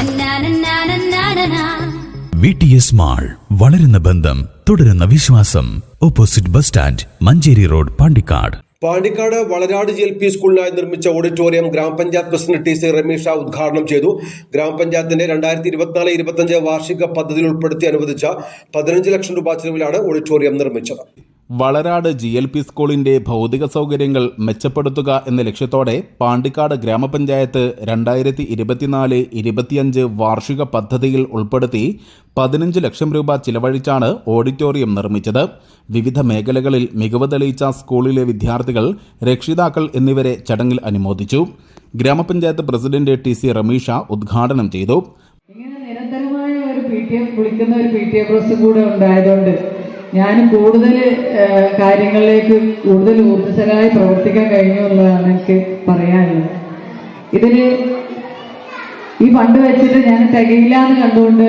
തന്നാനന്നാനന്നാനനാ. V T S mall വളരുന്ന ബന്ധം തുടരുന്ന വിശ്വാസം. Opposite bus stand Manjeri road Pandikkad. Pandikkad Valarad G L P സ്കൂളിനായി നിർമ്മിച്ച ഓഡിറ്റോറിയം ഗ്രാമപഞ്ചായത്ത് പ്രസിഡന്റ് ടി സി രമേഷ ഉദ്ഘാടനം ചെയ്തു. ഗ്രാമപഞ്ചായത്തിന്റെ രണ്ടായിരത്തി ഇരുപത്തിനാല് ഇരുപത്തഞ്ച് വാർഷിക പദ്ധതിയിൽ ഉൾപ്പെടുത്തി അനുവദിച്ച പതിനഞ്ച് ലക്ഷം രൂപ ചെലവിലാണ് ഓഡിറ്റോറിയം നിർമ്മിച്ചത്. വളരാട് ജി എൽ പി സ്കൂളിന്റെ ഭൗതിക സൗകര്യങ്ങൾ മെച്ചപ്പെടുത്തുക എന്ന ലക്ഷ്യത്തോടെ പാണ്ടിക്കാട് ഗ്രാമപഞ്ചായത്ത് രണ്ടായിരത്തി ഇരുപത്തിനാല് ഇരുപത്തിയഞ്ച് വാർഷിക പദ്ധതിയിൽ ഉൾപ്പെടുത്തി പതിനഞ്ച് ലക്ഷം രൂപ ചിലവഴിച്ചാണ് ഓഡിറ്റോറിയം നിർമ്മിച്ചത്. വിവിധ മേഖലകളിൽ മികവ് തെളിയിച്ച സ്കൂളിലെ വിദ്യാർത്ഥികൾ രക്ഷിതാക്കൾ എന്നിവരെ ചടങ്ങിൽ അനുമോദിച്ചു. ഗ്രാമപഞ്ചായത്ത് പ്രസിഡന്റ് ടി സി റമീഷ ഉദ്ഘാടനം ചെയ്തു. ഇങ്ങനെ നിരന്തരമായ ഒരു പി വിളിക്കുന്ന ഒരു കൂടെ ഉണ്ടായതുകൊണ്ട് ഞാൻ കൂടുതൽ കാര്യങ്ങളിലേക്ക് കൂടുതൽ ഊർജസ്വലായി പ്രവർത്തിക്കാൻ കഴിഞ്ഞു എന്നുള്ളതാണ് എനിക്ക് പറയാനുള്ളത്. ഇതിന് ഈ ഫണ്ട് വെച്ചിട്ട് ഞാൻ തികയില്ല എന്ന് കണ്ടുകൊണ്ട്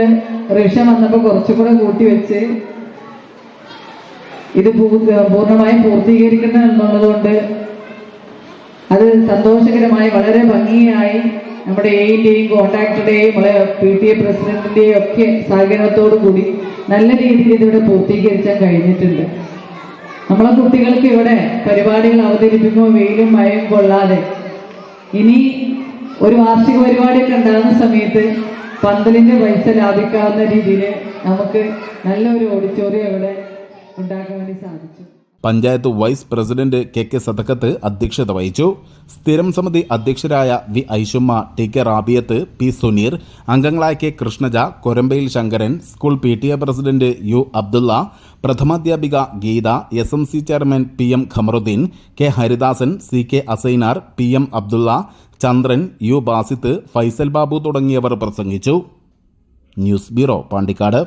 റിക്ഷ വന്നപ്പോൾ കുറച്ചുകൂടെ കൂട്ടി വെച്ച് ഇത് പൂർണമായും പൂർത്തീകരിക്കണം എന്നുള്ളതുകൊണ്ട് അത് സന്തോഷകരമായി വളരെ ഭംഗിയായി നമ്മുടെ എയിന്റെയും കോൺട്രാക്ടറുടെയും പി ടി എ പ്രസിഡന്റിന്റെയും ഒക്കെ സഹകരണത്തോടു കൂടി നല്ല രീതിയിൽ ഇതിവിടെ പൂർത്തീകരിക്കാൻ കഴിഞ്ഞിട്ടുണ്ട്. നമ്മളെ കുട്ടികൾക്ക് ഇവിടെ പരിപാടികൾ അവതരിപ്പിക്കുമ്പോൾ വെയിലും മഴയും കൊള്ളാതെ. ഇനി ഒരു വാർഷിക പരിപാടിയൊക്കെ ഉണ്ടാകുന്ന സമയത്ത് പന്തലിന്റെ പൈസ ലാഭിക്കാവുന്ന രീതിയിൽ നമുക്ക് നല്ലൊരു ഓഡിറ്റോറിയം ഇവിടെ ഉണ്ടാക്കാൻ വേണ്ടി സാധിച്ചു. Panchayat vice president K K Sadakkath അധ്യക്ഷത വഹിച്ചു. സ്ഥിരം സമിതി അധ്യക്ഷരായ V Aishumma T K Rabiyath P Suneer അംഗങ്ങളായ K Krishnaja Korambayil Shankaran school P T A president U Abdulla പ്രഥമാധ്യാപിക Geetha S M C chairman P M Khamaruddeen K Haridasan C K Asainar P M Abdulla Chandran U Basith Faisal Babu തുടങ്ങിയവർ പ്രസംഗിച്ചു. News bureau Pandikkad.